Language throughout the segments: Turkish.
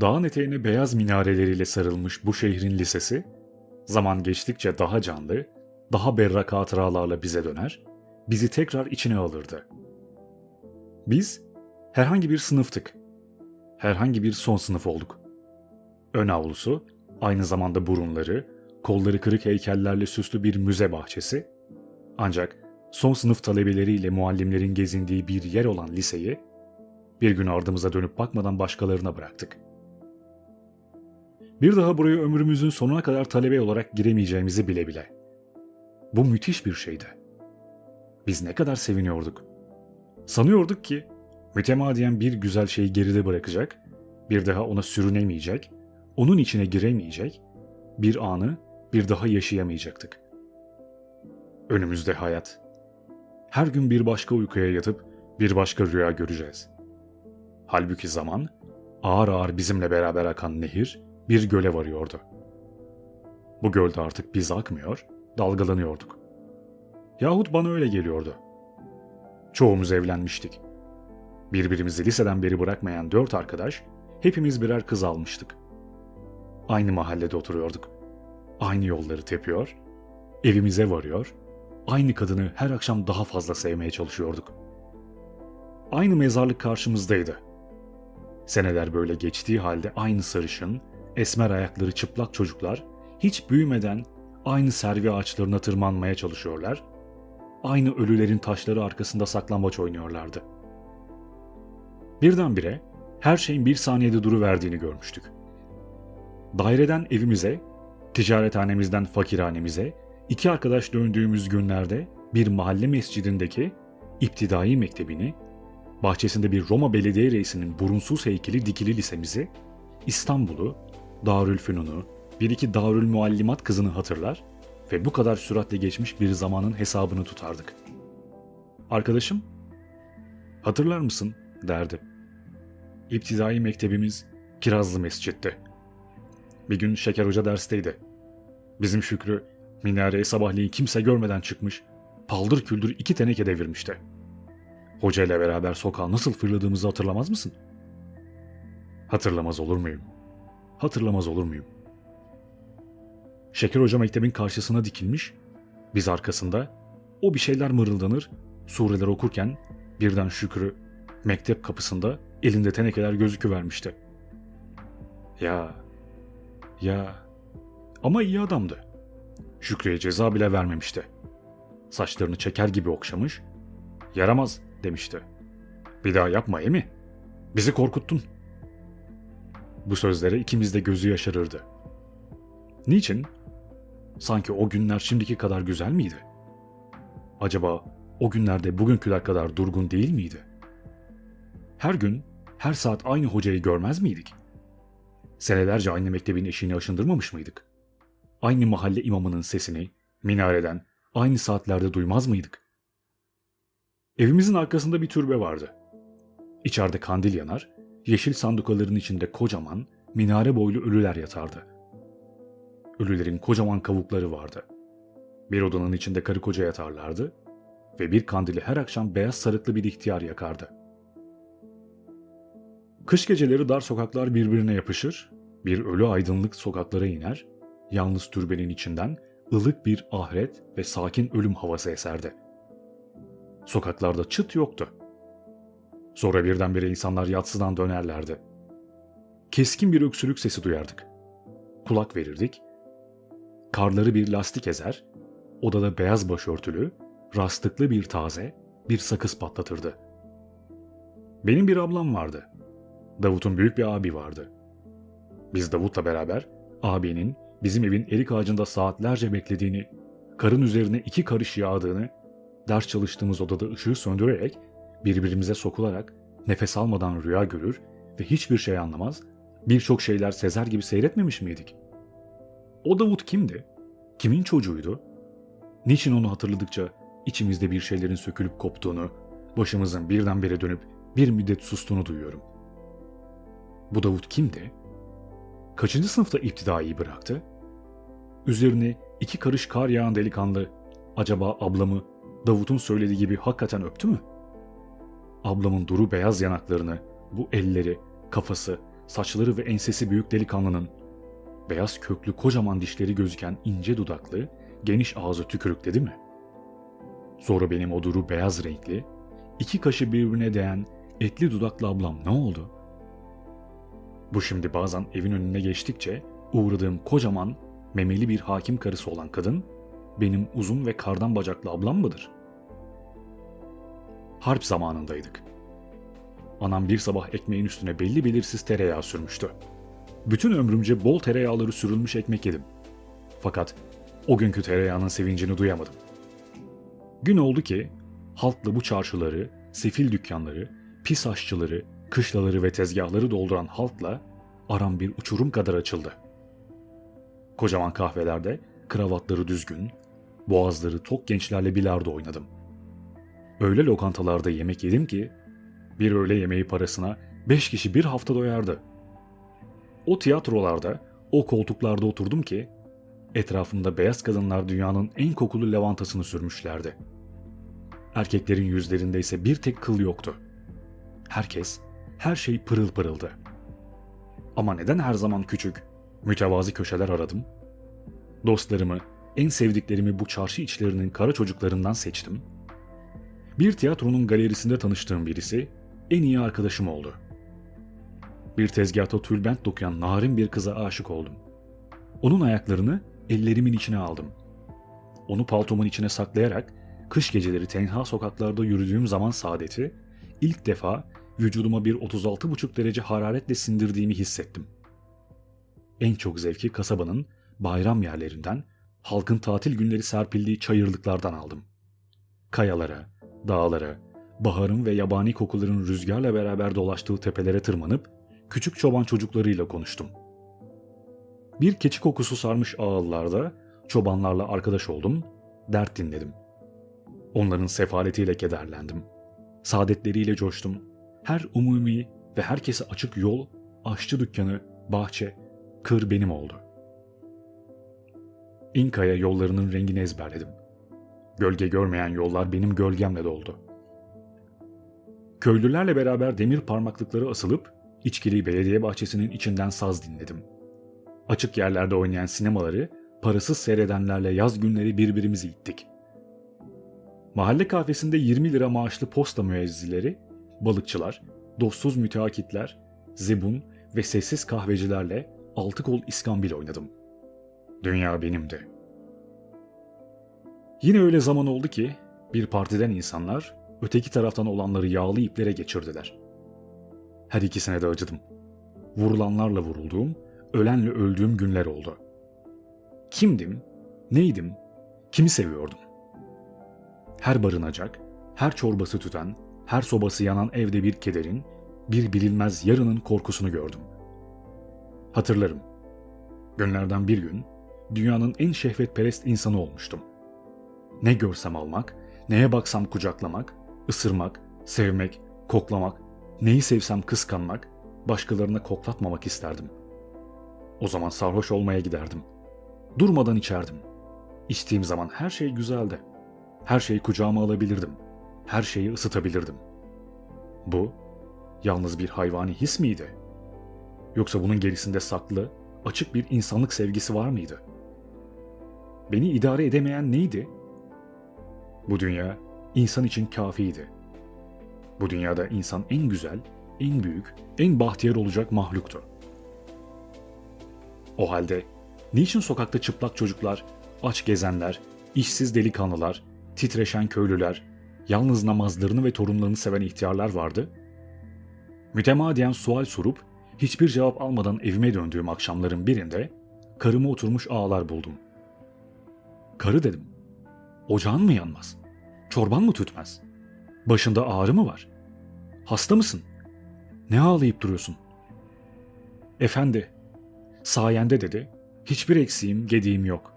Dağın eteğine beyaz minareleriyle sarılmış bu şehrin lisesi, zaman geçtikçe daha canlı, daha berrak hatıralarla bize döner, bizi tekrar içine alırdı. Biz herhangi bir sınıftık. Herhangi bir son sınıf olduk. Ön avlusu, aynı zamanda burunları, kolları kırık heykellerle süslü bir müze bahçesi. Ancak son sınıf talebeleriyle muallimlerin gezindiği bir yer olan liseyi bir gün ardımıza dönüp bakmadan başkalarına bıraktık. Bir daha buraya ömrümüzün sonuna kadar talebe olarak giremeyeceğimizi bile bile. Bu müthiş bir şeydi. Biz ne kadar seviniyorduk. Sanıyorduk ki mütemadiyen bir güzel şeyi geride bırakacak, bir daha ona sürünemeyecek, onun içine giremeyecek, bir anı bir daha yaşayamayacaktık. Önümüzde hayat. Her gün bir başka uykuya yatıp bir başka rüya göreceğiz. Halbuki zaman ağır ağır bizimle beraber akan nehir bir göle varıyordu. Bu gölde artık biz akmıyor, dalgalanıyorduk. Yahut bana öyle geliyordu. Çoğumuz evlenmiştik. Birbirimizi liseden beri bırakmayan dört arkadaş, hepimiz birer kız almıştık. Aynı mahallede oturuyorduk. Aynı yolları tepiyor, evimize varıyor, aynı kadını her akşam daha fazla sevmeye çalışıyorduk. Aynı mezarlık karşımızdaydı. Seneler böyle geçtiği halde aynı sarışın, esmer ayakları çıplak çocuklar hiç büyümeden aynı servi ağaçlarına tırmanmaya çalışıyorlar, aynı ölülerin taşları arkasında saklambaç oynuyorlardı. Birdenbire her şeyin bir saniyede duruverdiğini görmüştük. Daireden evimize, ticarethanemizden fakirhanemize, iki arkadaş döndüğümüz günlerde bir mahalle mescidindeki iptidai mektebini, bahçesinde bir Roma belediye reisinin burunsuz heykeli dikili lisemizi, İstanbul'u, Darülfünun'u, bir iki Darül Muallimat kızını hatırlar ve bu kadar süratle geçmiş bir zamanın hesabını tutardık. Arkadaşım, hatırlar mısın derdi. İptidai mektebimiz Kirazlı Mescid'ti. Bir gün Şeker Hoca dersteydi. Bizim Şükrü minareye sabahleyin kimse görmeden çıkmış, paldır küldür iki teneke devirmişti. Hoca ile beraber sokağa nasıl fırladığımızı hatırlamaz mısın? Hatırlamaz olur muyum? Hatırlamaz olur muyum? Şeker Hoca mektebin karşısına dikilmiş, biz arkasında, o bir şeyler mırıldanır, sureler okurken birden Şükrü mektep kapısında elinde tenekeler gözüküvermişti. Ya, ya ama iyi adamdı. Şükrü'ye ceza bile vermemişti. Saçlarını çeker gibi okşamış, yaramaz demişti. Bir daha yapma emi, bizi korkuttun. Bu sözlere ikimiz de gözü yaşarırdı. Niçin? Sanki o günler şimdiki kadar güzel miydi? Acaba o günlerde bugünküler kadar durgun değil miydi? Her gün, her saat aynı hocayı görmez miydik? Senelerce aynı mektebin eşiğini aşındırmamış mıydık? Aynı mahalle imamının sesini, minareden, aynı saatlerde duymaz mıydık? Evimizin arkasında bir türbe vardı. İçeride kandil yanar, yeşil sandukaların içinde kocaman, minare boylu ölüler yatardı. Ölülerin kocaman kavukları vardı. Bir odanın içinde karı koca yatarlardı ve bir kandili her akşam beyaz sarıklı bir ihtiyar yakardı. Kış geceleri dar sokaklar birbirine yapışır, bir ölü aydınlık sokaklara iner, yalnız türbenin içinden ılık bir ahiret ve sakin ölüm havası eserdi. Sokaklarda çıt yoktu. Sonra birdenbire insanlar yatsıdan dönerlerdi. Keskin bir öksürük sesi duyardık. Kulak verirdik. Karları bir lastik ezer, odada beyaz başörtülü, rastlıklı bir taze, bir sakız patlatırdı. Benim bir ablam vardı. Davut'un büyük bir abi vardı. Biz Davut'la beraber abinin bizim evin erik ağacında saatlerce beklediğini, karın üzerine iki karış yağdığını, ders çalıştığımız odada ışığı söndürerek, birbirimize sokularak nefes almadan rüya görür ve hiçbir şey anlamaz, birçok şeyler sezer gibi seyretmemiş miydik? O Davut kimdi? Kimin çocuğuydu? Niçin onu hatırladıkça içimizde bir şeylerin sökülüp koptuğunu, başımızın birdenbire dönüp bir müddet sustuğunu duyuyorum. Bu Davut kimdi? Kaçıncı sınıfta iptidaiyi bıraktı? Üzerine iki karış kar yağan delikanlı acaba ablamı Davut'un söylediği gibi hakikaten öptü mü? Ablamın duru beyaz yanaklarını, bu elleri, kafası, saçları ve ensesi büyük delikanlının, beyaz köklü kocaman dişleri gözüken ince dudaklı, geniş ağzı tükürükledi mi? Sonra benim o duru beyaz renkli, iki kaşı birbirine değen etli dudaklı ablam ne oldu? Bu şimdi bazen evin önüne geçtikçe uğradığım kocaman, memeli bir hakim karısı olan kadın, benim uzun ve kardan bacaklı ablam mıdır? Harp zamanındaydık. Anam bir sabah ekmeğin üstüne belli belirsiz tereyağı sürmüştü. Bütün ömrümce bol tereyağları sürülmüş ekmek yedim. Fakat o günkü tereyağının sevincini duyamadım. Gün oldu ki halkla bu çarşıları, sefil dükkanları, pis aşçıları, kışlaları ve tezgahları dolduran halkla aram bir uçurum kadar açıldı. Kocaman kahvelerde kravatları düzgün, boğazları tok gençlerle bilardo oynadım. Öyle lokantalarda yemek yedim ki bir öğle yemeği parasına beş kişi bir hafta doyardı. O tiyatrolarda, o koltuklarda oturdum ki etrafımda beyaz kadınlar dünyanın en kokulu lavantasını sürmüşlerdi. Erkeklerin yüzlerinde ise bir tek kıl yoktu. Herkes, her şey pırıl pırıldı. Ama neden her zaman küçük, mütevazi köşeler aradım? Dostlarımı, en sevdiklerimi bu çarşı içlerinin kara çocuklarından seçtim. Bir tiyatronun galerisinde tanıştığım birisi en iyi arkadaşım oldu. Bir tezgahta tülbent dokuyan narin bir kıza aşık oldum. Onun ayaklarını ellerimin içine aldım. Onu paltomun içine saklayarak kış geceleri tenha sokaklarda yürüdüğüm zaman saadeti ilk defa vücuduma bir 36,5 derece hararetle sindirdiğimi hissettim. En çok zevki kasabanın bayram yerlerinden, halkın tatil günleri serpildiği çayırlıklardan aldım. Kayalara, dağlara, baharın ve yabani kokuların rüzgarla beraber dolaştığı tepelere tırmanıp küçük çoban çocuklarıyla konuştum. Bir keçi kokusu sarmış ağıllarda çobanlarla arkadaş oldum, dert dinledim. Onların sefaletiyle kederlendim. Saadetleriyle coştum. Her umumi ve herkese açık yol, aşçı dükkanı, bahçe, kır benim oldu. İnkaya yollarının rengini ezberledim. Gölge görmeyen yollar benim gölgemle doldu. Köylülerle beraber demir parmaklıkları asılıp içkili belediye bahçesinin içinden saz dinledim. Açık yerlerde oynayan sinemaları parasız seyredenlerle yaz günleri birbirimizi ittik. Mahalle kahvesinde 20 lira maaşlı posta müezzileri, balıkçılar, dostsuz müteakitler, zebun ve sessiz kahvecilerle altı kol iskambil oynadım. Dünya benimdi. Yine öyle zaman oldu ki bir partiden insanlar öteki taraftan olanları yağlı iplere geçirdiler. Her ikisine de acıdım. Vurulanlarla vurulduğum, ölenle öldüğüm günler oldu. Kimdim, neydim, kimi seviyordum? Her barınacak, her çorbası tüten, her sobası yanan evde bir kederin, bir bilinmez yarının korkusunu gördüm. Hatırlarım. Günlerden bir gün dünyanın en şehvetperest insanı olmuştum. Ne görsem almak, neye baksam kucaklamak, ısırmak, sevmek, koklamak, neyi sevsem kıskanmak, başkalarına koklatmamak isterdim. O zaman sarhoş olmaya giderdim. Durmadan içerdim. İçtiğim zaman her şey güzeldi. Her şeyi kucağıma alabilirdim. Her şeyi ısıtabilirdim. Bu yalnız bir hayvani his miydi? Yoksa bunun gerisinde saklı, açık bir insanlık sevgisi var mıydı? Beni idare edemeyen neydi? Bu dünya insan için kafiydi. Bu dünyada insan en güzel, en büyük, en bahtiyar olacak mahluktu. O halde niçin sokakta çıplak çocuklar, aç gezenler, işsiz delikanlılar, titreşen köylüler, yalnız namazlarını ve torunlarını seven ihtiyarlar vardı? Mütemadiyen sual sorup hiçbir cevap almadan evime döndüğüm akşamların birinde karıma oturmuş ağlar buldum. Karı dedim. Ocağın mı yanmaz? Çorban mı tütmez? Başında ağrı mı var? Hasta mısın? Ne ağlayıp duruyorsun? Efendi, sayende dedi, hiçbir eksiğim, gediğim yok.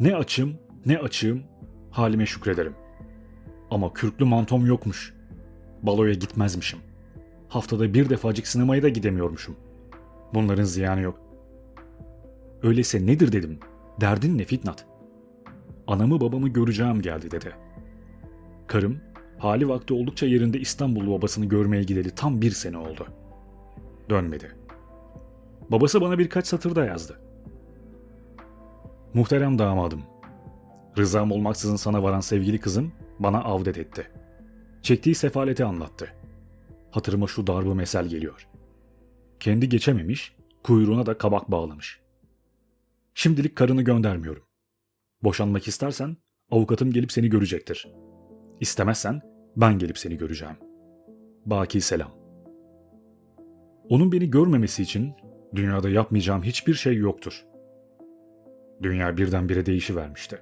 Ne açım, ne açığım, halime şükrederim. Ama kürklü mantom yokmuş. Baloya gitmezmişim. Haftada bir defacık sinemaya da gidemiyormuşum. Bunların ziyanı yok. Öyleyse nedir dedim. Derdin ne Fitnat? Anamı babamı göreceğim geldi dedi. Karım hali vakti oldukça yerinde İstanbul babasını görmeye gideli tam bir sene oldu. Dönmedi. Babası bana birkaç satır da yazdı. Muhterem damadım. Rızam olmaksızın sana varan sevgili kızım bana avdet etti. Çektiği sefaleti anlattı. Hatırıma şu darbe mesel geliyor. Kendi geçememiş, kuyruğuna da kabak bağlamış. Şimdilik karını göndermiyorum. Boşanmak istersen avukatım gelip seni görecektir. İstemezsen ben gelip seni göreceğim. Baki selam. Onun beni görmemesi için dünyada yapmayacağım hiçbir şey yoktur. Dünya birdenbire değişivermişti.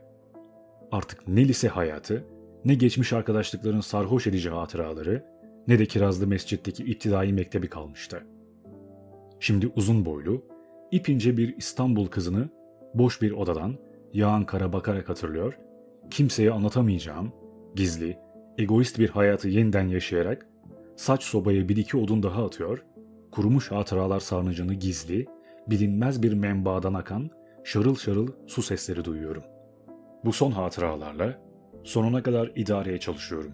Artık ne lise hayatı, ne geçmiş arkadaşlıkların sarhoş edici hatıraları, ne de Kirazlı Mescid'deki iptidai mektebi kalmıştı. Şimdi uzun boylu, ipince bir İstanbul kızını boş bir odadan yağan kara bakarak hatırlıyor, kimseye anlatamayacağım, gizli, egoist bir hayatı yeniden yaşayarak saç sobaya bir iki odun daha atıyor, kurumuş hatıralar sarnıcını gizli, bilinmez bir menbaadan akan şarıl şarıl su sesleri duyuyorum. Bu son hatıralarla sonuna kadar idareye çalışıyorum.